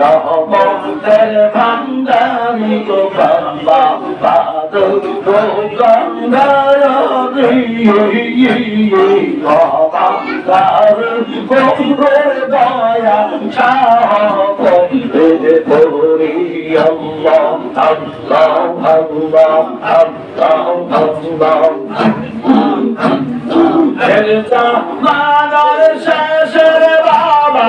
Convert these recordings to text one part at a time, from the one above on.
রহমতের ভান্ডারি গো বাবা বাদু গঙ্গারি বাবা তার গঙ্গর দয়া সাহব করি আল্লাহ আল্লাহ আল্লাহ আল্লাহ আল্লাহ মানার শেষের বাবা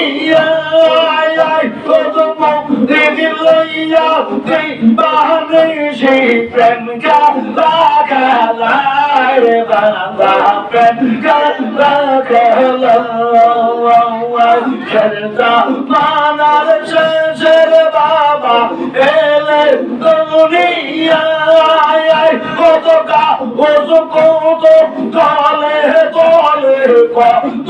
এলে দুনিয়ায় কত দিদি লইয়া তুই বাহানিসি প্রেম কালা খেলায় রে বাবা প্রেম কালা খেলায়। শেষা মানার শেষের বাবা এলে দুনিয়ায় কত কাগজ কত তলে তলে কত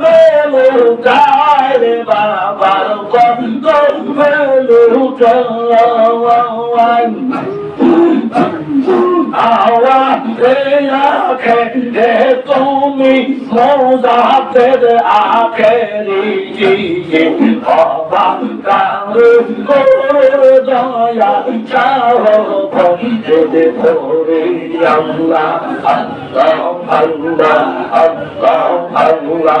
মেলো যায় রে বাবার কত মেলো যায় আওয়া আখে হে তুমি মোজাতের আখেরি জিয়ে বাবা কার করে দয়া চাহ ভঞ্জে ধরে আল্লাহ আল্লাহ আল্লাহ আল্লাহ আল্লাহ।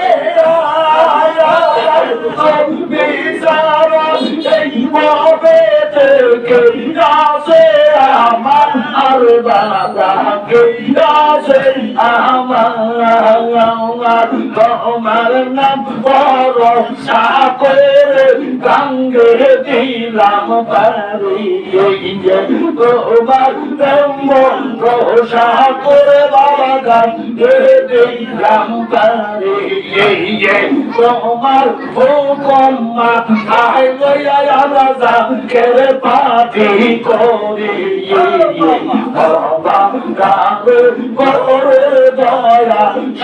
আসে আমার আর বাবাকে আসে আমার তোমার নাম সাকরে গঙ্গে দিলাম পারি তোমার রোষা করে বাবা গঙ্গে দিলাম পারি তোমার হুকুম রাজা বাবা